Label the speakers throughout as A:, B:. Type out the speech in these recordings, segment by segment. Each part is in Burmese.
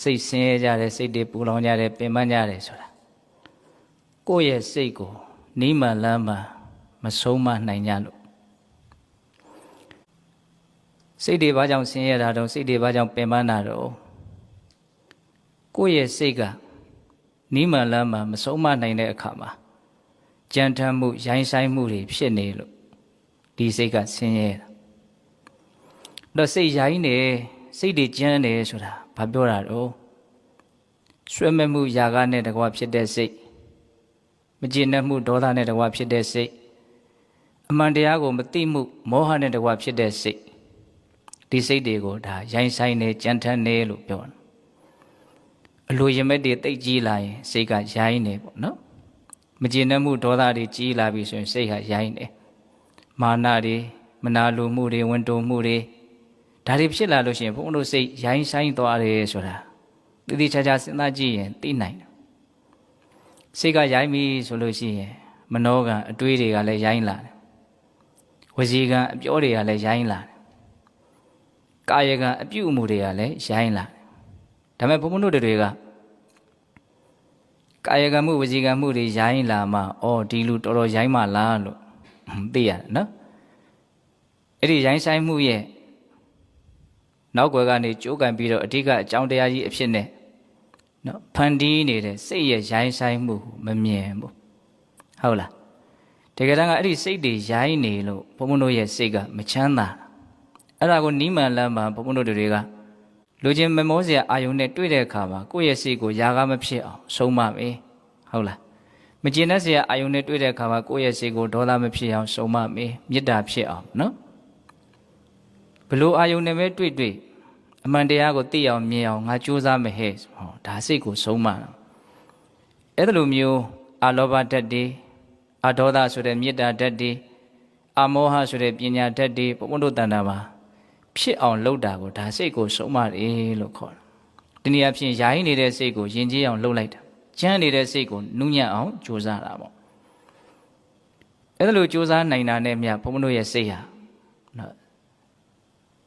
A: စိတ်ဆင်းရဲကြတယ်စိတ်တွေပူလောင်ကြတယ်ပင်ပန်းကြတယ်ဆိုတာကိုယ့်ရဲ့စိတ်ကိုနိမန်လမ်းမှာမဆုံးမနိုင်ကြလို့စိတ်တွေဘာကြောင့်ဆင်းရဲတာတော့စိတ်တွေဘာကြောင့်ပင်ပန်းတာတော့ကိုယ့်ရဲ့စိတ်ကနိမန်လမ်းမှာမဆုံးမနိုင်တဲ့အခါမှာကြံထမ်းမှုရိုင်းဆိုင်မှုတွေဖြစ်နေလို့ဒီစိတ်ကဆင်းရဲတာတော့စိတ်ရိုင်းနေစိတ်တွေကြမ်းနေဆိုတာ ဘာပြောတာတော့ဆွဲမဲ့မှုຢာကနဲ့တကွာဖြစ်တဲ့စိတ်မကျေနပ်မှုဒေါသနဲ့တကွာဖြစ်တဲ့စိတ်အမှန်တရားကိုမသိမှုမောဟနဲ့တကွာဖြစ်တဲ့စိတ်ဒီစိတ်တွေကိုဒါရိုင်းဆိုင်နေကြမ်းထမ်းနေလို့ပြောတယ်အလိုရမဲ့တွေတိတ်ကြီးလာရင်စိတ်ကရိုင်းနေပေါ့နော်မကျေနပ်မှုဒေါသတွေကြီးလာပြီဆိုရင်စိတ်ကရိုင်းနေမာနတွေမနာလိုမှုတွေဝန်တုံမှုတွေ ဒါတွေဖြစ်လာလို့ရှိရင်ဘုန်းတို့စိတ်ရိုင်းဆိုင်သွားတယ်ဆိုတာတတိချာချာစဉ်းစားကြည့်ရင်သိနိုင်တယ်စိတ်ကရိုင်းပြီဆိုလို့ရှိရင်မနောကအတွေးတွေကလည်းရိုင်းလာတယ်ဝစီကအပြောတွေကလည်းရိုင်းလာတယ်ကာယကအပြုအမူတွေကလည်းရိုင်းလာတယ်ဒါပေမဲ့ဘုန်းဘုန်းတို့တွေကကာယကံမှုဝစီကံမှုတွေရိုင်းလာမှအော်ဒီလူတော်တော်ရိုင်းမှလားလို့သိရတယ်နော်အဲ့ဒီရိုင်းဆိုင်မှုရဲ့ နောက်ွယ်ကနေကြိုးကန်ပြီးတော့အဓိကအကြောင်းတရားကြီးအဖြစ်နဲ့နော်ဖန်တီးနေတဲ့စိတ်ရဲ့ရိုင်းဆိုင်မှုမမြင်ဘူးဟုတ်လားတကယ်တမ်းကအဲ့ဒီစိတ်တွေရိုင်းနေလို့ဘုံဘုံတို့ရဲ့စိတ်ကမချမ်းသာအဲ့ဒါကိုနီးမှန်လမ်းမှာဘုံဘုံတို့တွေကလူချင်းမမောစရာအာယုန်နဲ့တွေ့တဲ့အခါမှာကိုယ့်ရဲ့စိတ်ကိုຢာကားမဖြစ်အောင်ဆုံးမမယ်ဟုတ်လားမကျင်တဲ့စရာအာယုန်နဲ့တွေ့တဲ့အခါမှာကိုယ့်ရဲ့စိတ်ကိုဒေါသမဖြစ်အောင်ဆုံးမမယ်မေတ္တာဖြစ်အောင်နော် ဘလို့အာယုန်နဲ့ပဲတွေ့တွေ့အမှန်တရားကိုသိအောင်မြင်အောင်ငါကြိုးစားမယ်ဟဲ့ဟောဒါစိတ်ကိုဆုံးမတာအဲ့ဒါလိုမျိုးအာလောဘဓာတ်တွေအာဒေါသဆိုတဲ့မေတ္တာဓာတ်တွေအာမောဟဆိုတဲ့ပညာဓာတ်တွေဘုံဘုံတို့တဏ္ဍာမှာဖြစ်အောင်လုပ်တာကိုဒါစိတ်ကိုဆုံးမတယ်လို့ခေါ်တယ်ဒီနေရာဖြင့်ယာယီနေတဲ့စိတ်ကိုယဉ်ကျေးအောင်လုပ်လိုက်တာကျမ်းနေတဲ့စိတ်ကိုနုညံ့အောင်ကြိုးစားတာပေါ့အဲ့ဒါလိုကြိုးစားနိုင်တာနဲ့မြတ်ဘုံဘုံတို့ရဲ့စိတ်ဟာနော်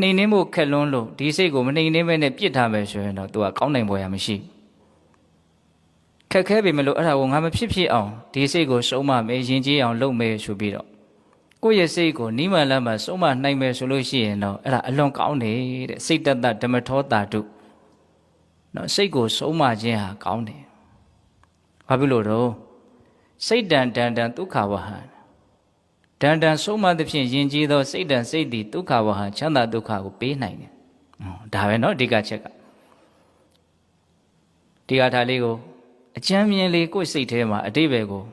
A: နှိမ်နှင်းဖို့ခက်လွန်းလို့ဒီစိတ်ကိုမနှိမ်နှင်းဘဲနဲ့ပြစ်ထားမယ်ဆိုရင်တော့ तू ကကောင်းနိုင်ပေါ်ရမရှိခက်ခဲပြီမလို့အဲ့ဒါကိုငါမဖြစ်ဖြစ်အောင်ဒီစိတ်ကိုစုံမမယ်ယဉ်ကျေးအောင်လုပ်မယ်ဆိုပြီးတော့ကိုယ့်ရဲ့စိတ်ကိုနိမလမ်းမှာစုံမနိုင်မယ်ဆိုလို့ရှိရင်တော့အဲ့ဒါအလွန်ကောင်းတယ်တဲ့စိတ်တတဓမ္မထောတာတုနော်စိတ်ကိုစုံမခြင်းဟာကောင်းတယ်ဘာဖြစ်လို့တော့စိတ်တန်တန်တန်ဒုက္ခဝဟံ တန်တန်ဆုံးမသဖြင့်ယဉ်ကျေးသောစိတ်တန်စိတ်သည်ဒုက္ခဝဟံချမ်းသာဒုက္ခကိုပေးနိုင်တယ်။ဒါပဲเนาะအဓိကချက်ကဒီကထာလေးကိုအချမ်းမြင်လေးကိုယ်စိတ်ထဲမှာအတိဘယ်ကို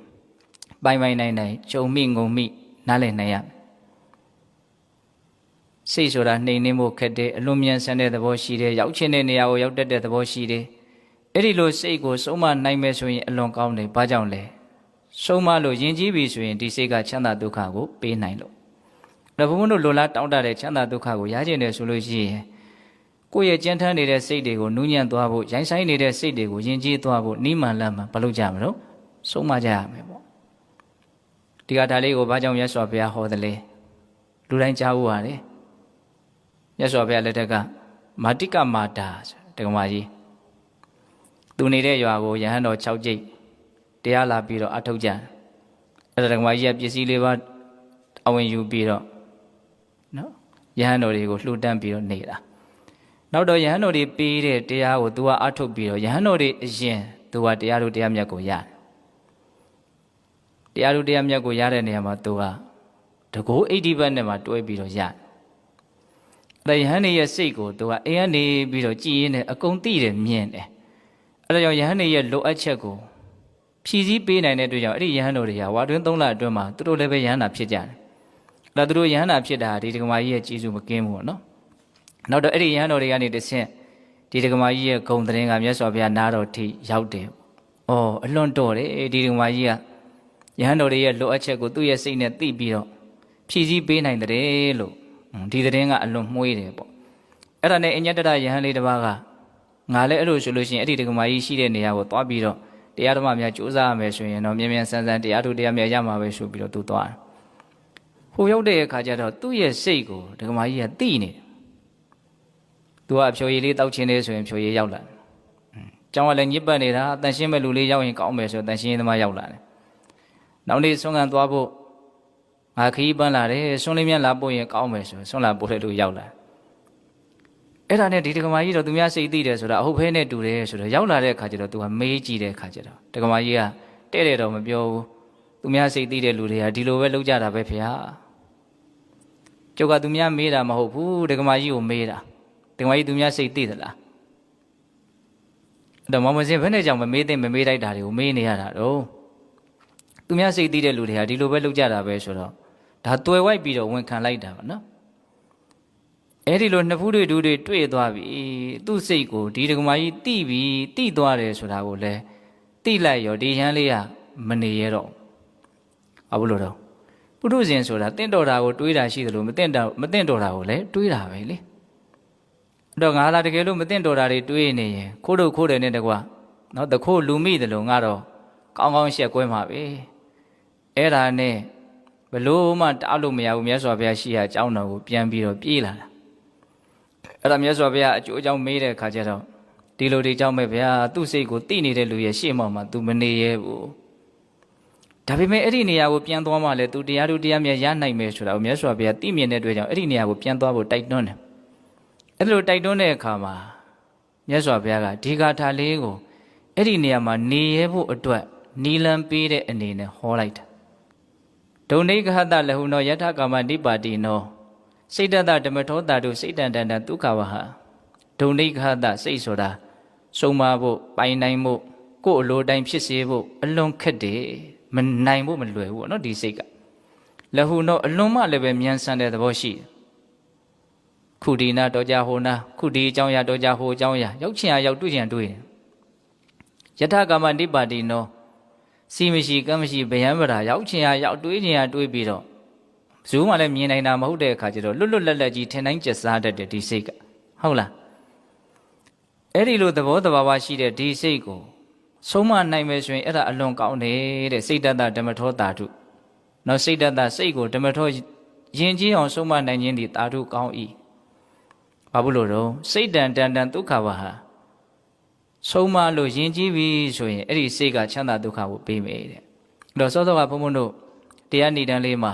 A: ပိုင်ပိုင်နိုင်နိုင်ကြုံမိငုံမိနားလည်နိုင်ရမယ်။စိတ်ဆိုတာနှိမ်နှင်းဖို့ခက်တယ်အလွန်မြန်ဆန်တဲ့သဘောရှိတယ်ရောက်ချင်တဲ့နေရာကိုရောက်တတ်တဲ့သဘောရှိတယ်အဲ့ဒီလိုစိတ်ကိုဆုံးမနိုင်မယ်ဆိုရင်အလွန်ကောင်းတယ်ဘာကြောင့်လဲ ဆုံးမလို့ယဉ်ကျေးပြီဆိုရင်ဒီစိတ်ကချမ်းသာဒုက္ခကိုပေးနိုင်လို့ဒါဘုံဘုံတို့လိုလားတောင်းတတဲ့ချမ်းသာဒုက္ခကိုရကျင်တယ်ဆိုလို့ရှိရင်ကိုယ့်ရဲ့ကြမ်းထမ်းနေတဲ့စိတ်တွေကိုနူးညံ့သွားဖို့ရိုင်းဆိုင်နေတဲ့စိတ်တွေကိုယဉ်ကျေးသွားဖို့နိမန်လမ်းမှာမလုပ်ကြမလို့ဆုံးမကြရမယ်ပေါ့ဒီကဒါလေးကိုဘာကြောင့်မြတ်စွာဘုရားဟောတယ်လဲလူတိုင်းကြားဖို့ရတယ်မြတ်စွာဘုရားလက်ထက်ကမာတိကမာတာတက္ကမကြီးသူနေတဲ့ရွာကိုယဟန်တော်6ကြိတ် တရားလာပြီးတော့အထုတ်ကြအဲ့ဒါတက္ကမကြီးကပစ္စည်းလေးပါအဝင်ယူပြီးတော့နော်ယဟန်တော်တွေကိုလှူဒန်းပြီးတော့နေတာ နောက်တော့ယဟန်တော်တွေပေးတဲ့တရားကို तू ကအထုတ်ပြီးတော့ယဟန်တော်တွေအရင် तू ကတရားတို့တရားမြတ်ကိုရတယ်တရားတို့တရားမြတ်ကိုရတဲ့နေရာမှာ तू ကတကိုး80ဘတ်နဲ့မှတွဲပြီးတော့ရတယ်အဲ့ဒါယဟန်နေရဲ့စိတ်ကို तू ကအိမ်ကနေပြီးတော့ကြည်ရင်းနဲ့အကုန်သိတယ်မြင်တယ်အဲ့ဒါကြောင့်ယဟန်နေရဲ့လိုအပ်ချက်ကို ဖြည့်ဆည်းပေးနိုင်တဲ့အတွက်ကြောင့်အဲ့ဒီယဟန်တော်တွေကဝါတွင်း3လအတွင်းမှာသူတို့လည်းပဲယဟန်နာဖြစ်ကြတယ်အဲ့ဒါသူတို့ယဟန်နာဖြစ်တာဒီဒကမာကြီးရဲ့ကြီးစုမကင်းဘူးပေါ့နော်နောက်တော့အဲ့ဒီယဟန်တော်တွေကနေတဆင့်ဒီဒကမာကြီးရဲ့ဂုံတရင်ကမြတ်စွာဘုရားနားတော်ထိရောက်တယ်။အော်အလွန်တော်တယ်ဒီဒကမာကြီးကယဟန်တော်တွေရဲ့လိုအပ်ချက်ကိုသူ့ရဲ့စိတ်နဲ့သိပြီးတော့ဖြည့်ဆည်းပေးနိုင်တယ်လို့ဒီတရင်ကအလွန်မှုေးတယ်ပေါ့။အဲ့ဒါနဲ့အညတတယဟန်လေးတစ်ပါးကငါလည်းအဲ့လိုဆိုလို့ရှိရင်အဲ့ဒီဒကမာကြီးရှိတဲ့နေရာကိုသွားပြီးတော့ တရားဓမ္မများစူးစမ်းရမယ်ဆိုရင်တော့မြန်မြန်ဆန်းဆန်းတရားထုတရားမြတ်ရမှာပဲဆိုပြီးတော့သူသွားတယ်။ဟိုရောက်တဲ့အခါကျတော့သူ့ရဲ့စိတ်ကိုဒကမာကြီးကသိနေတယ်။ तू ကအဖြိုရည်လေးတောက်ချင်းနေဆိုရင်ဖြိုရည်ရောက်လာတယ်။ကျောင်းကလည်းညစ်ပတ်နေတာတန်ရှင်းမဲ့လူလေးရောက်ရင်ကောင်းမယ်ဆိုတန်ရှင်းရေးသမားရောက်လာတယ်။နောက်နေ့ဆွမ်းခံသွားဖို့ငါခီးပန်းလာတယ်ဆွမ်းလေးမြတ်လာပို့ရင်ကောင်းမယ်ဆိုဆွမ်းလာပို့တဲ့လူရောက်လာတယ်။ အဲ့ဒါနဲ့ဒီဒကမာကြီးတော့သူများစိတ်သိတယ်ဆိုတာအဟုတ်ဖဲနဲ့တူတယ်ဆိုတော့ရောက်လာတဲ့အခါကျတော့ तू ကမေးကြည့်တဲ့အခါကျတော့ဒကမာကြီးကတဲ့တဲ့တော့မပြောဘူး။သူများစိတ်သိတဲ့လူတွေကဒီလိုပဲလုပ်ကြတာပဲဖေဟာ။ကျုပ်ကသူများမေးတာမဟုတ်ဘူးဒကမာကြီးကိုမေးတာ။ဒကမာကြီးသူများစိတ်သိသလား။အဲ့တော့မမစင်ဘယ်နဲ့ကြောင့်မမေးသိမမေးတိုက်တာတွေကိုမေးနေရတာတော့သူများစိတ်သိတဲ့လူတွေကဒီလိုပဲလုပ်ကြတာပဲဆိုတော့ဒါတွယ်ဝိုက်ပြီးတော့ဝန်ခံလိုက်တာပါနော်။ အဲ့ဒီလိုနှစ်ဖူးတွေဒူးတွေတွေ့သွားပြီသူ့စိတ်ကိုဒီဒကမာကြီးတိပြီတိသွားတယ်ဆိုတာကိုလည်းတိလိုက်ရောဒီရန်လေးကမနေရတော့ဘာလို့လဲတော့ပုထုဇဉ်ဆိုတာတင့်တော်တာကိုတွေးတာရှိတယ်လို့မတင့်တော်မတင့်တော်တာကိုလည်းတွေးတာပဲလေအဲ့တော့ငါလာတကယ်လို့မတင့်တော်တာတွေတွေးနေရင်ခိုးတို့ခိုးတယ်နဲ့တကွာနော်တခိုးလူမိတယ်လို့ငါတော့ကောင်းကောင်းရှက်ကွဲမှာပဲအဲ့ဒါနဲ့ဘလို့မှတားလို့မရဘူးမြတ်စွာဘုရားရှိရာအကြောင်းတော်ကိုပြန်ပြီးတော့ပြေးလာတာ အဲ့ဒါမြတ်စွာဘုရားအကျိုးအကြောင်းမေးတဲ့အခါကျတော့ဒီလိုဒီကြောင့်ပဲဗျာသူ့စိတ်ကိုတိနေတဲ့လူရဲ့ရှေ့မှောက်မှာ तू မနေရဲဘူးဒါပေမဲ့အဲ့ဒီနေရာကိုပြန်သွားမှလည်း तू တရားသူတရားမြတ်ရနိုင်မယ်ဆိုတာကိုမြတ်စွာဘုရားသိမြင်တဲ့အတွက်ကြောင့်အဲ့ဒီနေရာကိုပြန်သွားဖို့တိုက်တွန်းတယ်အဲ့လိုတိုက်တွန်းတဲ့အခါမှာမြတ်စွာဘုရားကဒီဂါထာလေးကိုအဲ့ဒီနေရာမှာနေရဲဖို့အတွက်နီလံပေးတဲ့အနေနဲ့ဟောလိုက်တာဒုံနေကဟတလဟုနောယထကာမနိပါတိနော စိတ်တတဓမ္မထောတာတို့စိတ်တန်တန်တန်ဒုက္ခဝဟဒုံနေကဟတစိတ်ဆိုတာစုံမဖို့ပိုင်နိုင်ဖို့ကိုယ်အလိုတိုင်းဖြစ်စေဖို့အလွန်ခက်တယ်မနိုင်ဖို့မလွယ်ဘူးပေါ့နော်ဒီစိတ်ကလဟုနောအလွန်မှလည်းပဲမြန်ဆန်တဲ့သဘောရှိတယ်ခုဒီနာတော်ကြဟိုနာခုဒီအကြောင်းအရာတော်ကြဟိုအကြောင်းအရာရောက်ချင်ရရောက်တွေ့ချင်တွေ့တယ်ယထကာမနိပါတိနောစီမရှိကမ်းမရှိဗယံပရာရောက်ချင်ရရောက်တွေးချင်ရတွေးပြီးတော့ ဘယ်သူမှလည်းမြင်နိုင်တာမဟုတ်တဲ့အခါကျတော့လွတ်လွတ်လပ်လပ်ကြီးထင်တိုင်းကျက်စားတတ်တယ်ဒီစိတ်ကဟုတ်လားအဲ့ဒီလိုသဘောတဘာဝရှိတဲ့ဒီစိတ်ကိုဆုံးမနိုင်မယ်ဆိုရင်အဲ့ဒါအလွန်ကောင်းတယ်တဲ့စိတ်တတဓမ္မထောတာတုနော်စိတ်တတစိတ်ကိုဓမ္မထောယဉ်ကျေးအောင်ဆုံးမနိုင်ခြင်းဒီတာတုကောင်း၏ဘာဘူးလို့တော့စိတ်တန်တန်တန်ဒုက္ခဝဟာဆုံးမလို့ယဉ်ကျေးပြီဆိုရင်အဲ့ဒီစိတ်ကချမ်းသာဒုက္ခကိုပေးမယ်တဲ့အဲ့တော့စောစောကဘုံဘုံတို့တရားဏိဒံလေးမှာ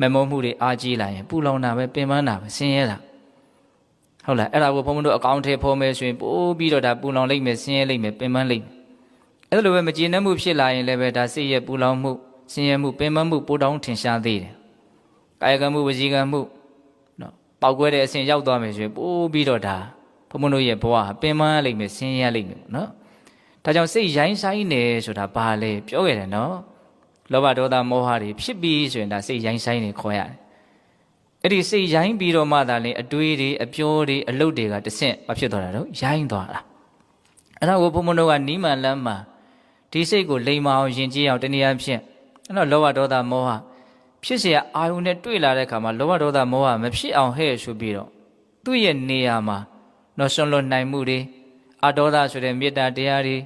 A: မမောမှုတွေအားကြီးလာရင်ပူလောင်တာပဲပင်ပန်းတာပဲဆင်းရဲတာဟုတ်လားအဲ့ဒါကိုဘုံဘုံတို့အကောင့်ထဲဖော်မယ်ဆိုရင်ပို့ပြီးတော့ဒါပူလောင်လိမ့်မယ်ဆင်းရဲလိမ့်မယ်ပင်ပန်းလိမ့်မယ်အဲ့လိုပဲမကျေနပ်မှုဖြစ်လာရင်လည်းပဲဒါစိတ်ရဲ့ပူလောင်မှုဆင်းရဲမှုပင်ပန်းမှုပိုတောင်းထင်ရှားသေးတယ်ကာယကံမှုဝစီကံမှုနော်ပောက်ကွဲတဲ့အဆင့်ရောက်သွားမယ်ဆိုရင်ပို့ပြီးတော့ဒါဘုံဘုံတို့ရဲ့ဘဝဟာပင်ပန်းလိမ့်မယ်ဆင်းရဲလိမ့်မယ်နော်ဒါကြောင့်စိတ်ရိုင်းဆိုင်နေဆိုတာဘာလဲပြောခဲ့တယ်နော် လောဘဒေါသမောဟတွေဖြစ်ပြီးဆိုရင်ဒါစိတ်ရိုင်းဆိုင်နေခေါ်ရတယ်အဲ့ဒီစိတ်ရိုင်းပြီးတော့မှသာလေအတွေးတွေအပြောတွေအလုပ်တွေကတဆင့်မဖြစ်သွားတာတော့ရိုင်းသွားတာအဲ့ဒါကိုဘုံဘုံတို့ကနီးမှန်လမ်းမှာဒီစိတ်ကိုလိမ်မအောင်ယဉ်ကျေးအောင်တနည်းအားဖြင့်အဲ့တော့လောဘဒေါသမောဟဖြစ်เสียအာယုန်နဲ့တွေ့လာတဲ့အခါမှာလောဘဒေါသမောဟမဖြစ်အောင်ဟဲ့ဆိုပြီးတော့သူ့ရဲ့နေရာမှာ နော်ဆွန့်လွတ်နိုင်မှုတွေအတောဒဆိုတဲ့မေတ္တာတရားတွေ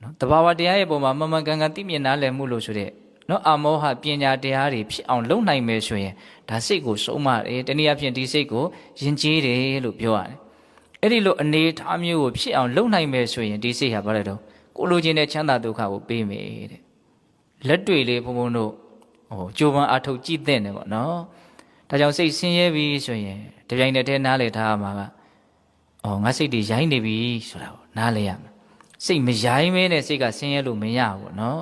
A: နော်တဘာဝတရားရဲ့ပုံမှာမမှန်ကန်ကန်သိမြင်နားလည်မှုလို့ဆိုတဲ့ နော်အမောဟပညာတရားတွေဖြစ်အောင်လုပ်နိုင်မယ်ဆိုရင်ဒါစိတ်ကိုစုံမတယ်တနည်းအားဖြင့်ဒီစိတ်ကိုယဉ်ကျေးတယ်လို့ပြောရတယ်အဲ့ဒီလိုအနေထားမျိုးကိုဖြစ်အောင်လုပ်နိုင်မယ်ဆိုရင်ဒီစိတ်ဟာဘာလဲတော့ကိုလိုချင်တဲ့ချမ်းသာဒုက္ခကိုပေးမယ်တဲ့လက်တွေ့လေးဘုံဘုံတို့ဟိုကြိုးပမ်းအထုတ်ကြည့်တဲ့နေပေါ့နော်ဒါကြောင့်စိတ်ဆင်းရဲပြီဆိုရင်ဒီပြိုင်တည်းတည်းနားလည်ထားမှာကအော်ငါစိတ်တွေရိုင်းနေပြီဆိုတာကိုနားလည်ရမယ်စိတ်မရိုင်းမဲနဲ့စိတ်ကဆင်းရဲလို့မရဘူးပေါ့နော်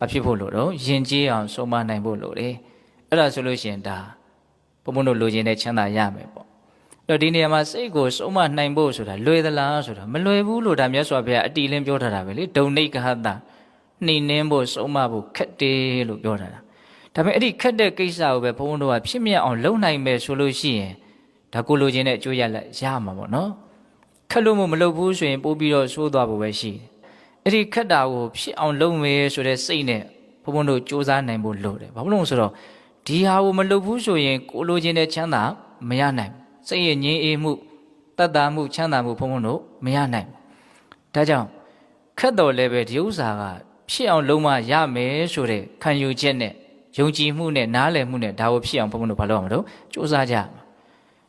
A: မဖြစ်ဖို့လို့တော့ယဉ်ကျေးအောင်ဆုံးမနိုင်ဖို့လို့တယ်အဲ့ဒါဆိုလို့ရှိရင်ဒါဘုံဘုံတို့လိုချင်တဲ့ချမ်းသာရမယ်ပေါ့တော့ဒီနေရာမှာစိတ်ကိုဆုံးမနိုင်ဖို့ဆိုတာလွယ်သလားဆိုတာမလွယ်ဘူးလို့ဒါမြတ်စွာဘုရားအတီလင်းပြောထားတာပဲလေဒုံနိကဟတနှိမ်နှင်းဖို့ဆုံးမဖို့ခက်တယ်လို့ပြောထားတာဒါပေမဲ့အဲ့ဒီခက်တဲ့ကိစ္စကိုပဲဘုန်းဘုန်းတို့ကဖြစ်မြတ်အောင်လုပ်နိုင်မယ်ဆိုလို့ရှိရင်ဒါကိုလိုချင်တဲ့အကျိုးရလဒ်ရမှာပေါ့နော်ခက်လို့မမလုပ်ဘူးဆိုရင်ပို့ပြီးတော့ဆိုးသွားဖို့ပဲရှိတယ် အဲ့ဒီခက်တာကိုဖြစ်အောင်လုပ်မယ်ဆိုတဲ့စိတ်နဲ့ဘုန်းဘုန်းတို့စူးစမ်းနိုင်ဖို့လိုတယ်ဘာလို့လဲဆိုတော့ဒီဟာကိုမလုပ်ဘူးဆိုရင်ကိုလိုချင်တဲ့ချမ်းသာမရနိုင်စိတ်ရဲ့ငြင်းအေးမှုတတ်တာမှုချမ်းသာမှုဘုန်းဘုန်းတို့မရနိုင်ဒါကြောင့်ခက်တော်လည်းပဲဒီဥစ္စာကဖြစ်အောင်လုံးမရမယ်ဆိုတဲ့ခံယူချက်နဲ့ယုံကြည်မှုနဲ့နားလည်မှုနဲ့ဒါကိုဖြစ်အောင်ဘုန်းဘုန်းတို့ဘာလုပ်ရမလို့စူးစမ်းကြ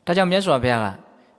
A: ဒါကြောင့်မြတ်စွာဘုရားက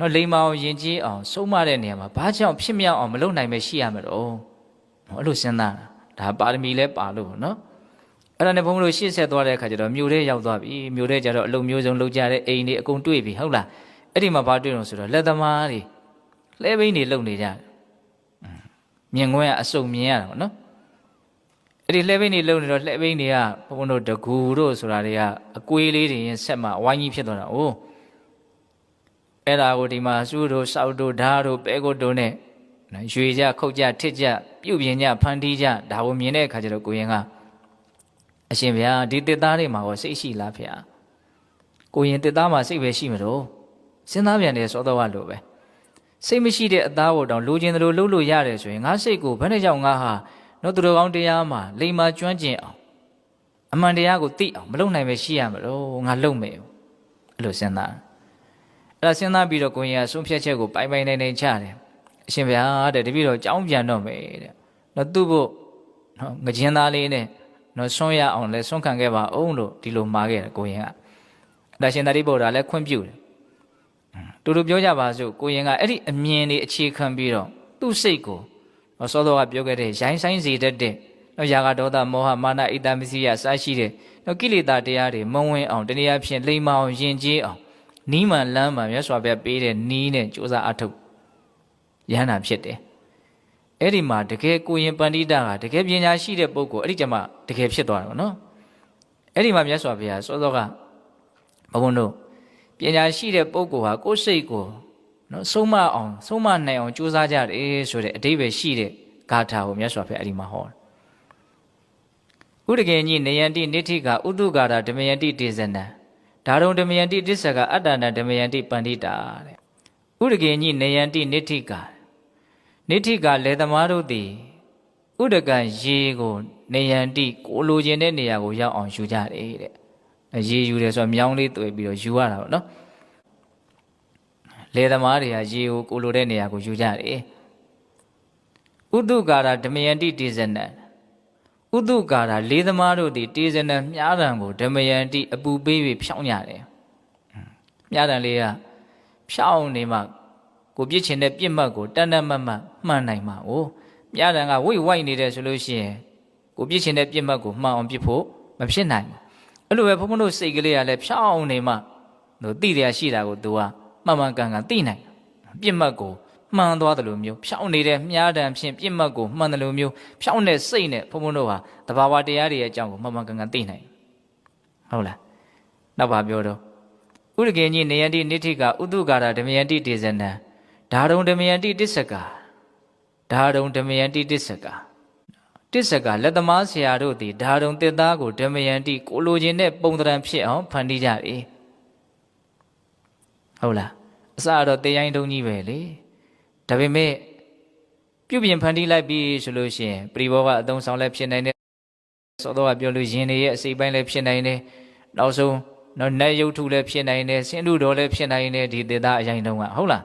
A: နော်လိမ္မာအောင်ယဉ်ကျေးအောင်ဆုံးမတဲ့နေရာမှာဘာကြောင့်ဖြစ်မြောက်အောင်မလုပ်နိုင်ပဲရှိရမှာတော့အဲ့လိုစဉ်းစားတာဒါပါရမီလဲပါလို့ပေါ့နော်အဲ့ဒါနဲ့ဘုန်းကြီးတို့ရှေ့ဆက်သွားတဲ့အခါကျတော့မြို့ထဲရောက်သွားပြီမြို့ထဲကျတော့အလုံမျိုးစုံလုပ်ကြတဲ့အိမ်တွေအကုန်တွေ့ပြီဟုတ်လားအဲ့ဒီမှာဘာတွေ့လို့ဆိုတော့လက်သမားတွေလဲဘိန်းတွေလုံနေကြတယ်မြင်ခွင့်ကအစုံမြင်ရတာပေါ့နော်အဲ့ဒီလှဲဘိန်းတွေလုံနေတော့လှဲဘိန်းတွေကဘုန်းဘုန်းတို့တကူတို့ဆိုတာတွေကအကွေးလေးတွေရင်ဆက်မှဝိုင်းကြီးဖြစ်သွားတာ။အိုး အဲ့ဒါကိုဒီမှာစူးတို့စောက်တို့ဓာတ်တို့ပဲကိုတို့နဲ့ရွှေကြခုတ်ကြထစ်ကြပြုတ်ပြင်းကြဖန်တီးကြဒါကိုမြင်တဲ့အခါကျတော့ကိုရင်ကအရှင်ဗျာဒီတစ်သားတွေမှာကိုစိတ်ရှိလားဖေ။ကိုရင်တစ်သားမှာစိတ်ပဲရှိမလို့စဉ်းစားပြန်တယ်စောတော့လို့ပဲစိတ်မရှိတဲ့အသားကိုတောင်လိုချင်တယ်လို့လှုပ်လို့ရတယ်ဆိုရင်ငါစိတ်ကိုဘယ်နဲ့ကြောင့်ငါဟာနော်သူတော်ကောင်းတရားမှာလိမ္မာကျွမ်းကျင်အောင်အမှန်တရားကိုသိအောင်မလုပ်နိုင်ပဲရှိရမလို့ငါလုပ်မယ်အဲ့လိုစဉ်းစား အဲ့ဒါစဉ်းစားပြီးတော့ကိုရင်ကဆုံးဖြတ်ချက်ကိုပိုင်ပိုင်နိုင်နိုင်ချတယ်အရှင်ဘုရားတဲ့တပည့်တော်ကြောင်းပြန်တော့မယ်တဲ့နော်သူ့ဖို့နော်ငကြင်းသားလေးနဲ့နော်ဆွန့်ရအောင်လဲဆွန့်ခံခဲ့ပါအောင်လို့ဒီလိုမှာခဲ့တယ်ကိုရင်ကဒါရှင်သာရိပုတ္တရာလည်းခွင့်ပြုတယ်တူတူပြောကြပါစို့ကိုရင်ကအဲ့ဒီအမြင်တွေအခြေခံပြီးတော့သူ့စိတ်ကိုဟောစောစောကပြောခဲ့တဲ့ရိုင်းဆိုင်စေတတ်တဲ့နော်ယာကဒေါသမောဟမာနဣတမစီယစရှိတဲ့နော်ကိလေသာတရားတွေမဝင်အောင်တနည်းအားဖြင့်လိမ္မာအောင်ယဉ်ကျေးအောင် နီးမှန်လမ်းမှန်မြတ်စွာဘုရားပေးတဲ့နီးနဲ့ကြိုးစားအထုတ်ရဟန္တာဖြစ်တယ်အဲ့ဒီမှာတကယ်ကိုရင်ပန္တိတာကတကယ်ပညာရှိတဲ့ပုဂ္ဂိုလ်အဲ့ဒီကျမှတကယ်ဖြစ်သွားတယ်ဗောနော်အဲ့ဒီမှာမြတ်စွာဘုရားစောစောကဘုန်းဘုန်းတို့ပညာရှိတဲ့ပုဂ္ဂိုလ်ဟာကိုယ်စိတ်ကိုနော်ဆုံးမအောင်ဆုံးမနိုင်အောင်ကြိုးစားကြတယ်ဆိုတဲ့အတိပ္ပယ်ရှိတဲ့ဂါထာကိုမြတ်စွာဘုရားအဲ့ဒီမှာဟောတယ်ဥဒကေညိနေယန္တိနိဋ္ဌိကဥတုကာရဓမယန္တိတေဇနံ ဒါရုံဓမယန္တိတစ္ဆကအတ္တနာဓမယန္တိပန္တိတာတဲ့ဥဒကေညိနေယန္တိနိဋ္ဌိကနိဋ္ဌိကလေသမားတို့သည်ဥဒကံရေကိုနေယန္တိကိုလိုချင်တဲ့နေရာကိုရောက်အောင်ယူကြတယ်တဲ့ရေယူတယ်ဆိုတော့မြောင်းလေးတွေ့ပြီးတော့ယူရတာပေါ့နော်လေသမားတွေကရေကိုကိုလိုတဲ့နေရာကိုယူကြတယ်ဥတုကာရဓမယန္တိတေဇနံ ဥတုကာရလေးသမားတို့သည်တေဇနံမြားတံကိုဓမယန္တိအပူပေးပြီးဖြောင်းကြတယ်မြားတံလေးကဖြောင်းနေမှကိုပြစ်ချင်တဲ့ပြစ်မှတ်ကိုတန်တန်မတ်မတ်မှန်နိုင်မှာ哦မြားတံကဝိတ်ဝိုက်နေတယ်ဆိုလို့ရှိရင်ကိုပြစ်ချင်တဲ့ပြစ်မှတ်ကိုမှန်အောင်ပြစ်ဖို့မဖြစ်နိုင်ဘူးအဲ့လိုပဲဘုန်းဘုန်းတို့စိတ်ကလေးကလည်းဖြောင်းနေမှတို့သိတယ်ရှိတာကို तू ကမှန်မှန်ကန်ကန်သိနိုင်ပြစ်မှတ်ကို မှန်သွားတယ်လို့မျိုးဖြောင်းနေတဲ့မြားတံဖြင့်ပြစ်မှတ်ကိုမှန်တယ်လို့မျိုးဖြောင်းတဲ့စိတ်နဲ့ဘုန်းဘုန်းတို့ဟာတဘာဝတရားတွေရဲ့အကြောင်းကိုမှန်မှန်ကန်ကန်သိနိုင်ဟုတ်လားနောက်ပါပြောတော့ဥရကေညိနေယန္တိနိဋ္ဌိကဥတုကာရဓမယန္တိတေဇနံဓာရုံဓမယန္တိတစ္ဆကာဓာရုံဓမယန္တိတစ္ဆကာတစ္ဆကာလက်သမားဆရာတို့သည်ဓာရုံတစ်သားကိုဓမယန္တိကိုလိုချင်တဲ့ပုံသဏ္ဍာန်ဖြစ်အောင်ဖန်တီးကြ၏ဟုတ်လားအစတော့တေးရိုင်းတုံးကြီးပဲလေ ဒါပေမဲ့ပြုပြင်ဖန်တီးလိုက်ပြီဆိုလို့ရှိရင်ပရိဘောကအသုံးဆောင်လည်းဖြစ်နိုင်တယ်စောတော့ကပြောလို့ရင်တွေရဲ့အစိပ်ပိုင်းလည်းဖြစ်နိုင်တယ်နောက်ဆုံးနော်နတ်ရုပ်ထုလည်းဖြစ်နိုင်တယ်ဆင်းတုတော်လည်းဖြစ်နိုင်တယ်ဒီတေသားအရင်တုန်းကဟုတ်လား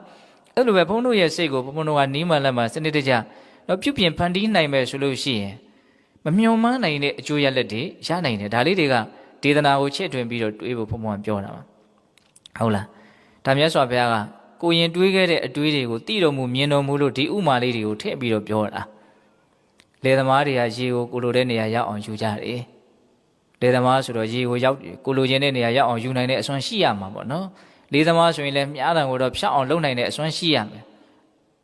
A: အဲ့လိုပဲဘုန်းတို့ရဲ့စိတ်ကိုဘုန်းတို့ကနီးမှလက်မှစနစ်တကျတော့ပြုပြင်ဖန်တီးနိုင်မယ်ဆိုလို့ရှိရင်မမျှော်မှန်းနိုင်တဲ့အကျိုးရလက်တွေရနိုင်တယ်ဒါလေးတွေကဒေသနာကိုချဲ့ထွင်ပြီးတော့တွေးဖို့ဘုန်းဘုန်းကပြောတာပါဟုတ်လားဒါမြတ်စွာဘုရားက ကိုရင်တွေးခဲ့တဲ့အတွေးတွေကိုတိတော်မူမြင်တော်မူလို့ဒီဥမာလေးတွေကိုထည့်ပြီးတော့ပြောတာလေသမားတွေကရေကိုကိုလိုတဲ့နေရာရောက်အောင်ယူကြတယ်လေသမားဆိုတော့ရေကိုရောက်ကိုလိုချင်တဲ့နေရာရောက်အောင်ယူနိုင်တဲ့အစွမ်းရှိရမှာပေါ့နော်လေသမားဆိုရင်လည်းမြားတံကိုတော့ဖြောက်အောင်လုပ်နိုင်တဲ့အစွမ်းရှိရမယ်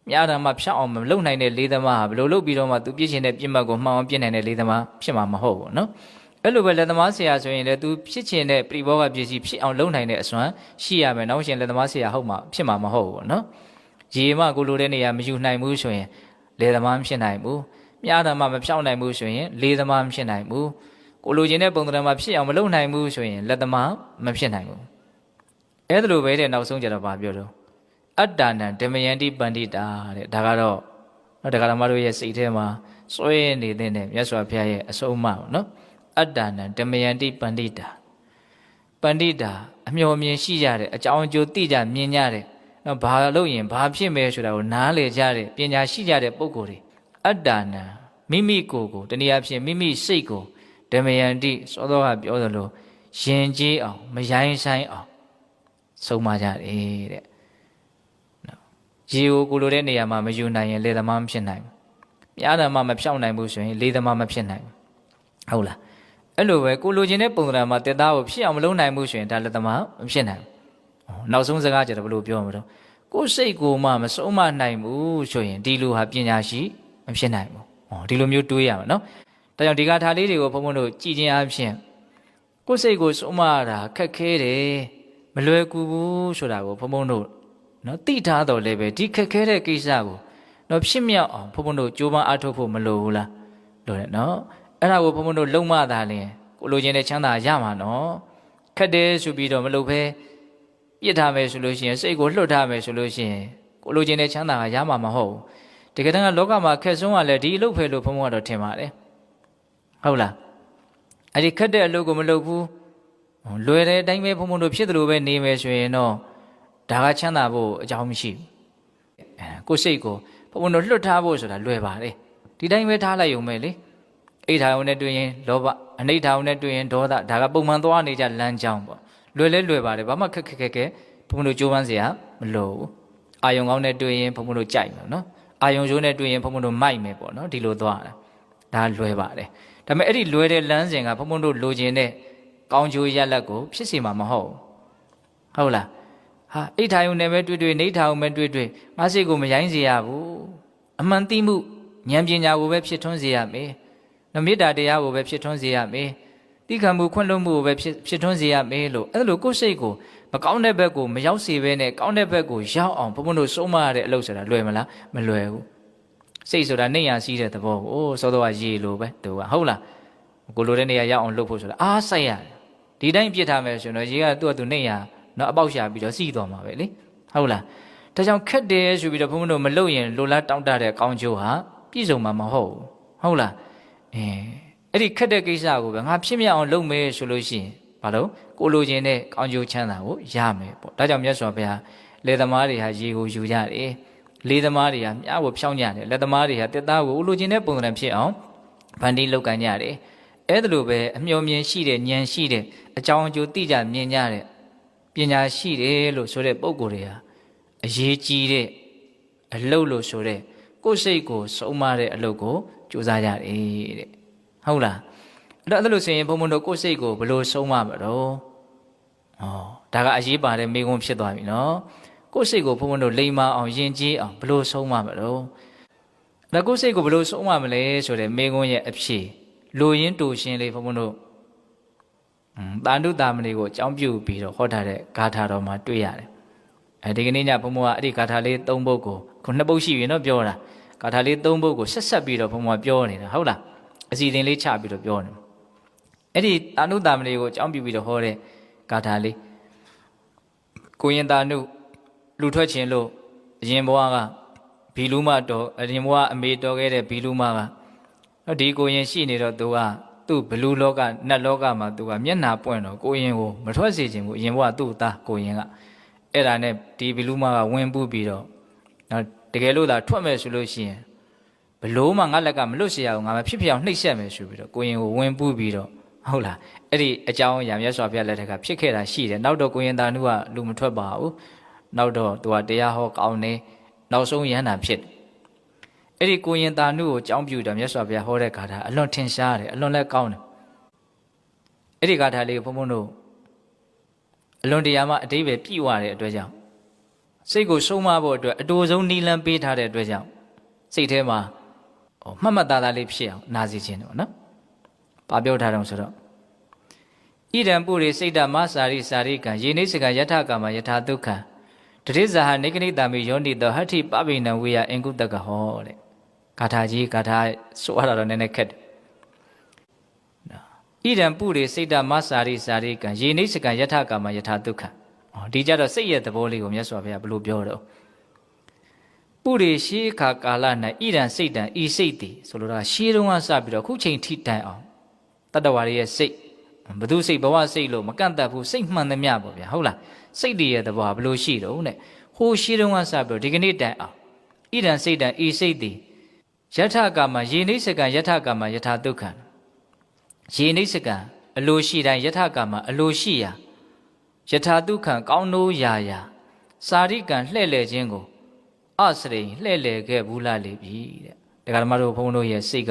A: မြားတံမှာဖြောက်အောင်မလုပ်နိုင်တဲ့လေသမားဟာဘယ်လိုလုပ်ပြီးတော့မှသူပြစ်ချင်တဲ့ပြစ်မှတ်ကိုမှန်အောင်ပြစ်နိုင်တဲ့လေသမားဖြစ်မှာမဟုတ်ဘူးနော် အဲ့လိုပဲလက်သမားဆရာဆိုရင်လည်းသူဖြစ်ချင်တဲ့ပြိဘောကပစ္စည်းဖြစ်အောင်လုပ်နိုင်တဲ့အစွမ်းရှိရမယ်နောက်ရှင်လက်သမားဆရာဟုတ်မှာဖြစ်မှာမဟုတ်ဘူးနော်ရေမှကိုလိုတဲ့နေရာမယူနိုင်ဘူးဆိုရင်လေသမားမဖြစ်နိုင်ဘူးမြားတံမှာမဖြောက်နိုင်ဘူးဆိုရင်လေသမားမဖြစ်နိုင်ဘူးကိုလိုချင်တဲ့ပုံသဏ္ဍာန်မှာဖြစ်အောင်မလုပ်နိုင်ဘူးဆိုရင်လက်သမားမဖြစ်နိုင်ဘူးအဲ့ဒါလိုပဲတဲ့နောက်ဆုံးကြတော့ဗာပြောတော့အတ္တနံဓမယန္တိပန္တိတာတဲ့ဒါကတော့နော်တရားဓမ္မတို့ရဲ့စိတ်ထဲမှာစွဲနေတဲ့မြတ်စွာဘုရားရဲ့အဆုံးအမပေါ့နော် အတ္တနံဓမယန္တိပန္တိတာပန္တိတာအမျှော်မြင်ရှိကြတဲ့အကြောင်းအကျိုးသိကြမြင်ကြတဲ့နော်ဘာလို့ရင်ဘာဖြစ်မယ်ဆိုတာကိုနားလည်ကြတဲ့ပညာရှိကြတဲ့ပုဂ္ဂိုလ်တွေအတ္တနံမိမိကိုယ်ကိုတနည်းအားဖြင့်မိမိစိတ်ကိုဓမယန္တိစောသောကပြောသလိုယဉ်ကျေးအောင်မယိုင်းဆိုင်အောင်ဆုံးမကြတယ်တဲ့နော်ရေကိုကိုလိုတဲ့နေရာမှာမယူနိုင်ရင်လေသမားမဖြစ်နိုင်ဘူးမြားတယ်မှမဖြောင်းနိုင်ဘူးဆိုရင်လေသမားမဖြစ်နိုင်ဘူးဟုတ်လား အဲ့လိုပဲကိုလိုချင်တဲ့ပုံစံမှာတက်သားကိုဖြစ်အောင်မလုပ်နိုင်ဘူးဆိုရင်ဒါလက်သမားမဖြစ်နိုင်ဘူးနောက်ဆုံးစကားကြတော့ဘယ်လိုပြောမှာတော့ကိုယ်စိတ်ကိုမှမဆုံးမနိုင်ဘူးဆိုရင်ဒီလိုဟာပညာရှိမဖြစ်နိုင်ဘူးဟောဒီလိုမျိုးတွေးရမှာနော်ဒါကြောင့်ဒီကထာလေးတွေကိုဘုန်းဘုန်းတို့ကြည်ခြင်းအပြင်ကိုယ်စိတ်ကိုဆုံးမရတာခက်ခဲတယ်မလွယ်ကူဘူးဆိုတာကိုဘုန်းဘုန်းတို့နော်သိထားတော်လည်းပဲဒီခက်ခဲတဲ့ကိစ္စကိုနော်ဖြစ်မြောက်အောင်ဘုန်းဘုန်းတို့ကြိုးပမ်းအားထုတ်ဖို့မလိုဘူးလားလိုတယ်နော် အဲ့ဒါကိုဘုန်းဘုန်းတို့လုံမသာလင်ကိုလိုချင်တဲ့ချမ်းသာရမှာနော်ခက်တယ်ဆိုပြီးတော့မလုပ်ဘဲပြစ်ထားမယ်ဆိုလို့ရှိရင်စိတ်ကိုလွတ်ထားမယ်ဆိုလို့ရှိရင်ကိုလိုချင်တဲ့ချမ်းသာကရမှာမဟုတ်ဘူးတကယ်တမ်းကလောကမှာခက်ဆုံးကလည်းဒီအလုပ်ပဲလို့ဘုန်းဘုန်းကတော့ထင်ပါတယ်ဟုတ်လားအဲ့ဒီခက်တဲ့အလုပ်ကိုမလုပ်ဘူးလွယ်တဲ့အတိုင်းပဲဘုံဘုံတို့ဖြစ်တယ်လို့ပဲနေမယ်ဆိုရင်တော့ဒါကချမ်းသာဖို့အကြောင်းမရှိဘူးအဲကိုစိတ်ကိုဘုံဘုံတို့လွတ်ထားဖို့ဆိုတာလွယ်ပါလေဒီတိုင်းပဲထားလိုက်ရုံပဲလေ အိဋ္ဌာယုံနဲ့တွေ့ရင်လောဘအနိဋ္ဌာယုံနဲ့တွေ့ရင်ဒေါသဒါကပုံမှန်သွားနေကြလမ်းကြောင်းပေါ့လွယ်လဲလွယ်ပါတယ်ဘာမှခက်ခက်ခက်ခက်ဘုံဘုံတို့ကြိုးပမ်းစရာမလိုဘူးအာယုံကောင်းနဲ့တွေ့ရင်ဘုံဘုံတို့ကြိုက်မှာနော်အာယုံရိုးနဲ့တွေ့ရင်ဘုံဘုံတို့မိုက်မယ်ပေါ့နော်ဒီလိုသွားတာဒါလွယ်ပါတယ်ဒါပေမဲ့အဲ့ဒီလွယ်တဲ့လမ်းစဉ်ကဘုံဘုံတို့လိုချင်တဲ့ကောင်းကျိုးရလဒ်ကိုဖြစ်စေမှာမဟုတ်ဘူးဟုတ်လားဟာအိဋ္ဌာယုံနဲ့ပဲတွေ့တွေ့နေထာယုံပဲတွေ့တွေ့ငါစိတ်ကိုမယိုင်းစေရဘူးအမှန်တိမှုဉာဏ်ပညာကိုပဲဖြစ်ထွန်းစေရမယ် နော်မေတ္တာတရားကိုပဲဖြစ်ထွန်းစေရမယ်တိခံမှုခွင့်လွှတ်မှုကိုပဲဖြစ်ဖြစ်ထွန်းစေရမယ်လို့အဲ့လိုကိုယ်စိတ်ကိုမကောင်းတဲ့ဘက်ကိုမရောက်စေဘဲနဲ့ကောင်းတဲ့ဘက်ကိုရောက်အောင်ဘုံဘုံတို့စိုးမရတဲ့အလုပ်ဆိုတာလွယ်မလားမလွယ်ဘူးစိတ်ဆိုတာနှိမ်ရစီးတဲ့သဘောကိုအိုးစောတော့ရေလိုပဲသူကဟုတ်လားကိုလိုတဲ့နေရာရောက်အောင်လုပ်ဖို့ဆိုတာအားစိုက်ရတယ်ဒီတိုင်းပြစ်ထားမယ်ဆိုရင်တော့ရေကသူ့အတူနှိမ်ရနော်အပေါက်ရှာပြီးတော့စီးသွားမှာပဲလေဟုတ်လားဒါကြောင့်ခက်တယ်ဆိုပြီးတော့ဘုံဘုံတို့မလုပ်ရင်လိုလားတောင့်တတဲ့ကောင်းကျိုးဟာပြည့်စုံမှာမဟုတ်ဘူးဟုတ်လား အဲအဲ့ဒီခက်တဲ့ကိစ္စကိုပဲငါဖြစ်မြောက်အောင်လုပ်မယ်ဆိုလို့ရှိရင်ဘာလို့ကိုလိုချင်တဲ့ကောင်းကျိုးချမ်းသာကိုရမယ်ပေါ့ဒါကြောင့်မြတ်စွာဘုရားလေသမားတွေဟာရေကိုယူကြတယ်လေသမားတွေဟာမြားကိုဖြောင်းကြတယ်လက်သမားတွေဟာတက်သားကိုလိုချင်တဲ့ပုံစံဖြစ်အောင်ဗန်ဒီလောက်ကန်ကြတယ်အဲ့ဒါလိုပဲအမျှော်မြင်ရှိတဲ့ဉာဏ်ရှိတဲ့အကြောင်းအကျိုးသိကြမြင်ကြတဲ့ပညာရှိတယ်လို့ဆိုတဲ့ပုံကိုယ်တွေဟာအရေးကြီးတဲ့အလုတ်လို့ဆိုတဲ့ကိုယ်စိတ်ကိုစုံမတဲ့အလုပ်ကို ကြိုးစားကြတယ်တဲ့ဟုတ်လားအဲ့တော့အဲ့လိုဆိုရင်ဘုံဘုံတို့ကိုယ်စိတ်ကိုဘယ်လိုစုံမမလို့ဩဒါကအရေးပါတဲ့မိကုံးဖြစ်သွားပြီနော်ကိုယ်စိတ်ကိုဘုံဘုံတို့လိမ္မာအောင်ယဉ်ကျေးအောင်ဘယ်လိုစုံမမလို့အဲ့ကိုယ်စိတ်ကိုဘယ်လိုစုံမမလဲဆိုတဲ့မိကုံးရဲ့အဖြေလူရင်းတူရှင်လေးဘုံဘုံတို့တာနုတာမဏေကိုအကြောင်းပြုပြီးတော့ဟောထားတဲ့ဂါထာတော်မှာတွေ့ရတယ်အဲဒီကနေ့ညဘုံဘုံကအဲ့ဒီဂါထာလေး၃ပုဒ်ကိုခုနှစ်ပုဒ်ရှိပြီနော်ပြောတာ ဂါထာလေး၃ပုဒ်ကိုဆက်ဆက်ပြီးတော့ဘုံဘုံကပြောနေတာဟုတ်လားအစီအစဉ်လေးချပြီးတော့ပြောနေအဲ့ဒီတာနုတာမဏေကိုအကြောင်းပြုပြီးတော့ဟောတဲ့ဂါထာလေးကိုရင်တာနုလူထွက်ခြင်းလို့အရင်ဘဝကဘီလူမတော်အရင်ဘဝအမေတော်ခဲ့တဲ့ဘီလူမကနော်ဒီကိုရင်ရှိနေတော့သူကသူ့ဘလူလောကနတ်လောကမှာသူကမျက်နာပွင့်တော့ကိုရင်ကိုမထွက်စေခြင်းဘူးအရင်ဘဝသူ့သားကိုရင်ကအဲ့ဒါနဲ့ဒီဘီလူမကဝင်ပူးပြီးတော့နော် တကယ်လို့သာထွက်မယ်ဆိုလို့ရှိရင်ဘလို့မှငါလက်ကမလွတ်เสียအောင်ငါမဖြစ်ဖြစ်အောင်နှိပ်စက်မယ်ဆိုပြီးတော့ကိုရင်ကိုဝင်ပူးပြီးတော့ဟုတ်လားအဲ့ဒီအကြောင်းအရာမြတ်စွာဘုရားလက်ထက်ကဖြစ်ခဲ့တာရှိတယ်နောက်တော့ကိုရင်သားနုကလူမထွက်ပါဘူးနောက်တော့သူကတရားဟောကောင်းနေနောက်ဆုံးရဟန္တာဖြစ်အဲ့ဒီကိုရင်သားနုကိုကြောင်းပြူတော့မြတ်စွာဘုရားဟောတဲ့ဂါထာအလွန်ထင်ရှားတယ်အလွန်လည်းကောင်းတယ်အဲ့ဒီဂါထာလေးကိုဘုန်းဘုန်းတို့အလွန်တရာမှအတိပ္ပယ်ပြည့်ဝတဲ့အတွက်ကြောင့် စိတ်ကိုဆုံးမဖို့အတွက်အတူဆုံးနီလန်းပေးထားတဲ့အတွက်ကြောင့်စိတ်ထဲမှာဟောမှတ်မှတ်သားသားလေးဖြစ်အောင်နာစီခြင်းတယ်ပေါ့နော်။ဘာပြောထားတော့ဆိုတော့ဣဒံပုရိစိတ်တမစာရိစာရိကံယေနိစကယထကာမယထာဒုက္ခံတတိဇာဟနေကနိတာမိယောနိတောဟဋ္ဌိပပိနံဝေယအင်္ကုတကဟောတဲ့ဂါထာကြီးဂါထာဆိုရတာတော့နည်းနည်းခက်တယ်ဣဒံပုရိစိတ်တမစာရိစာရိကံယေနိစကယထကာမယထာဒုက္ခံ ဟောဒီကြတော့စိတ်ရဲ့သဘောလေးကိုမြတ်စွာဘုရားဘယ်လိုပြောတော့ပုရိရှိခါကာလ၌ဣဒံစိတ်တံဤစိတ်တည်ဆိုလိုတာရှေးတုန်းကစပြီးတော့ခုချိန်ထိတိုင်အောင်တတ္တဝါရဲ့စိတ်ဘသူစိတ်ဘဝစိတ်လို့မကန့်တတ်ဘူးစိတ်မှန်သမျှပေါ့ဗျာဟုတ်လားစိတ်တည်ရဲ့သဘောကဘလို့ရှိတော့တဲ့ဟိုရှေးတုန်းကစပြီးတော့ဒီကနေ့တိုင်အောင်ဣဒံစိတ်တံဤစိတ်တည်ယထကာမယေနိစကံယထကာမယထာဒုက္ခံယေနိစကံအလိုရှိတိုင်းယထကာမအလိုရှိရာ ယထာဒုက္ခံကောင်းနိုးရာရာစာရိကံလှဲ့လေခြင်းကိုအစရိလှဲ့လေခဲ့ဘူးလားလေပြီတဲ့ဒကာဓမ္မတို့ဘုန်းတို့ရဲ့စိတ်က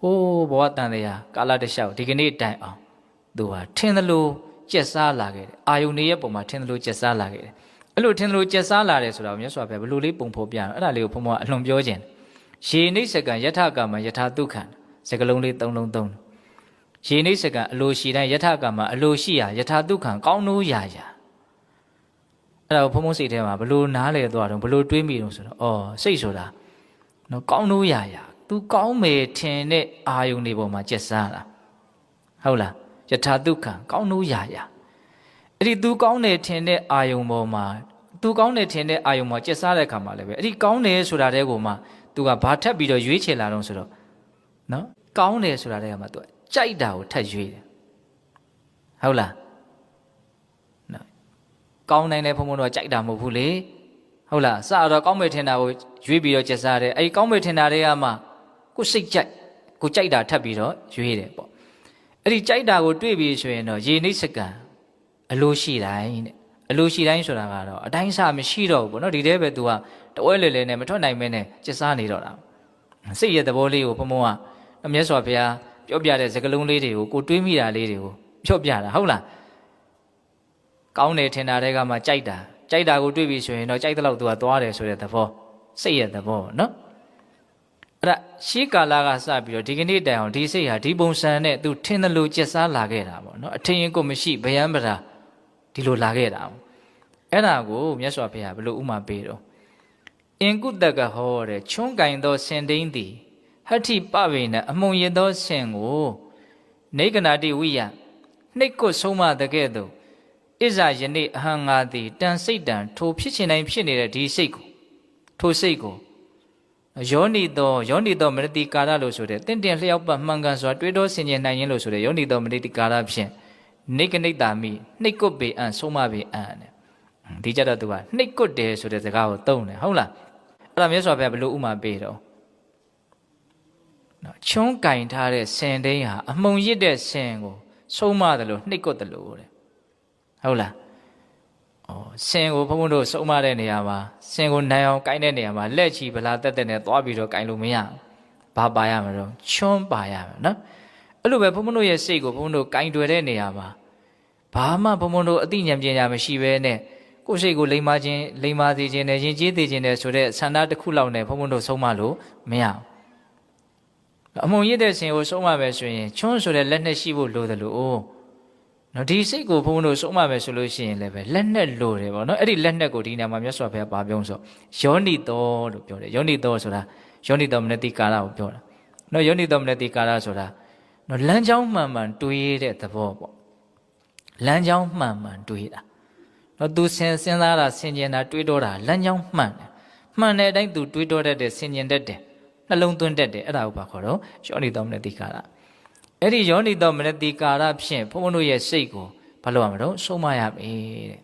A: ဟိုးဘဝတန်တရားကာလတလျှောက်ဒီကနေ့တိုင်အောင်သူဟာထင်သလိုကြက်စားလာခဲ့တယ်အာယုန်တွေရဲ့ပုံမှာထင်သလိုကြက်စားလာခဲ့တယ်အဲ့လိုထင်သလိုကြက်စားလာတယ်ဆိုတာကိုမြတ်စွာဘုရားဘယ်လိုလေးပုံဖော်ပြတော့အဲ့ဒါလေးကိုဘုံဘုံကအလွန်ပြောခြင်းရေနိစ္စကံယထကမယထာဒုက္ခံစကလုံးလေးသုံးလုံးသုံး ရေနိစ္စကံအလိုရှိတိုင်းယထကမအလိုရှိရာယထာဒုက္ခံကောင်းနိုးရာရာအဲ့ဒါကိုဘုံဘုံစိတ်ထဲမှာဘလို့နားလေသွားတော့ဘလို့တွေးမိတော့ဆိုတော့အော်စိတ်ဆိုတာနော်ကောင်းနိုးရာရာ तू ကောင်းမယ်ထင်တဲ့အာယုန်တွေပေါ်မှာကြက်စားတာဟုတ်လားယထာဒုက္ခံကောင်းနိုးရာရာအဲ့ဒီ तू ကောင်းတယ်ထင်တဲ့အာယုန်ပေါ်မှာ तू ကောင်းတယ်ထင်တဲ့အာယုန်မှာကြက်စားတဲ့ခါမှာလည်းပဲအဲ့ဒီကောင်းတယ်ဆိုတာတဲ့ကိုမှ तू ကဘာထပ်ပြီးတော့ရွေးချယ်လာတော့ဆိုတော့နော်ကောင်းတယ်ဆိုတာတဲ့ကမှ तू ကြိုက်တာကိုထပ်ရွေးတယ်ဟုတ်လားနော်ကောင်းနိုင်တဲ့ဘုံဘုံတော့ကြိုက်တာမဟုတ်ဘူးလေဟုတ်လားစတော့ကောင်းမယ်ထင်တာကိုရွေးပြီးတော့ကျက်စားတယ်အဲ့ဒီကောင်းမယ်ထင်တာတွေကမှကိုစိတ်ကြိုက်ကိုကြိုက်တာထပ်ပြီးတော့ရွေးတယ်ပေါ့အဲ့ဒီကြိုက်တာကိုတွေးပြီးဆိုရင်တော့ရေနိစကံအလိုရှိတိုင်းတဲ့အလိုရှိတိုင်းဆိုတာကတော့အတိုင်းစားမရှိတော့ဘူးပေါ့နော်ဒီတဲပဲ तू ကတဝဲလေလေနဲ့မထွက်နိုင်မဲနဲ့ကျက်စားနေတော့တာစိတ်ရဲ့သဘောလေးကိုဘုံဘုံကမြတ်စွာဘုရား ပြောပြတဲ့စကလုံးလေးတွေကိုကိုတွေးမိတာလေးတွေကိုပြောပြတာဟုတ်လားကောင်းတယ်ထင်တာတွေကမှကြိုက်တာကြိုက်တာကိုတွေးပြီးဆိုရင်တော့ကြိုက်တဲ့လောက်သူကသွားတယ်ဆိုတဲ့သဘောစိတ်ရဲ့သဘောနော်အဲ့ဒါရှေးကာလကစပြီးတော့ဒီကနေ့တိုင်အောင်ဒီစိတ်ဟာဒီပုံစံနဲ့သူထင်းတယ်လို့ကျက်စားလာခဲ့တာပေါ့နော်အထင်ရင်ကိုမရှိဗယံပရာဒီလိုလာခဲ့တာပေါ့အဲ့ဒါကိုမြတ်စွာဘုရားဘယ်လိုဥမာပေးတော့အင်ကုတကဟောတဲ့ချွန်းကင်သောစင်တိန်သည် ဟတ္ထိပဝေနအမုံရသောစင်ကိုနေကနာတိဝိယနှိတ်ကွဆုံးမတကဲ့သို့ဣဇာယနေ့အဟံငါသည်တန်စိတ်တန်ထိုဖြစ်ချင်တိုင်းဖြစ်နေတဲ့ဒီစိတ်ကိုထိုစိတ်ကိုယောနိတောယောနိတောမရတိကာရလို့ဆိုတဲ့တင့်တယ်လျှောက်ပတ်မှန်ကန်စွာတွေးတောဆင်ခြင်နိုင်ရင်လို့ဆိုတဲ့ယောနိတောမရတိကာရဖြင့်နေကနိတ္တာမိနှိတ်ကွပေအံဆုံးမပေအံတဲ့ဒီကြတော့သူကနှိတ်ကွတယ်ဆိုတဲ့စကားကိုသုံးတယ်ဟုတ်လားအဲ့ဒါမြတ်စွာဘုရားဘယ်လိုဥမာပေးတော့ နော်ချွန်းကင်ထားတဲ့ဆင်တိန်ဟာအမှုံရစ်တဲ့ဆင်ကိုဆုံးမတယ်လို့နှိတ်ကွတယ်လို့တဲ့ဟုတ်လားဩဆင်ကိုဘုန်းဘုန်းတို့စုံမတဲ့နေရာမှာဆင်ကိုနိုင်အောင်ကိုင်းတဲ့နေရာမှာလက်ချီဗလာတက်တက်နဲ့သွားပြီးတော့ကိုင်းလို့မရဘူးဘာပါရမှာတော့ချွန်းပါရမှာနော်အဲ့လိုပဲဘုန်းဘုန်းတို့ရဲ့စိတ်ကိုဘုန်းဘုန်းတို့ကိုင်းတွယ်တဲ့နေရာမှာဘာမှဘုန်းဘုန်းတို့အသိဉာဏ်ပညာမရှိဘဲနဲ့ကိုယ်စိတ်ကိုလိမ္မာခြင်းလိမ္မာစေခြင်းနဲ့ယဉ်ကျေးစေခြင်းနဲ့ဆိုတဲ့ဆန္ဒတစ်ခုလောက်နဲ့ဘုန်းဘုန်းတို့ဆုံးမလို့မရဘူး အမုံရစ်တဲ့ဆင်ကိုဆုံးမမယ်ဆိုရင်ချွန်းဆိုတဲ့လက်နဲ့ရှိဖို့လိုတယ်လို့အိုးနော်ဒီစိတ်ကိုဘုန်းဘုန်းတို့ဆုံးမမယ်ဆိုလို့ရှိရင်လည်းပဲလက်နဲ့လိုတယ်ပေါ့နော်အဲ့ဒီလက်နဲ့ကိုဒီနေရာမှာမြတ်စွာဘုရားပါပြောဆိုယောနိတောလို့ပြောတယ်ယောနိတောဆိုတာယောနိတောမနတိကာရကိုပြောတာနော်ယောနိတောမနတိကာရဆိုတာနော်လမ်းကြောင်းမှန်မှန်တွေးတဲ့သဘောပေါ့လမ်းကြောင်းမှန်မှန်တွေးတာနော်သူစဉ်စဉ်းစားတာဆင်ခြင်တာတွေးတော့တာလမ်းကြောင်းမှန်တယ်မှန်တဲ့အတိုင်းသူတွေးတော့တတ်တယ်ဆင်ခြင်တတ်တယ် နှလုံးသွင်းတတ်တယ်အဲ့ဒါကိုပါခေါ်တော့ယောနိတောမနတိကာရအဲ့ဒီယောနိတော်မနတိကာရဖြင့်ဘုန်းဘုန်းတို့ရဲ့စိတ်ကိုဘာလို့ရမလို့ဆုံးမရမယ်တဲ့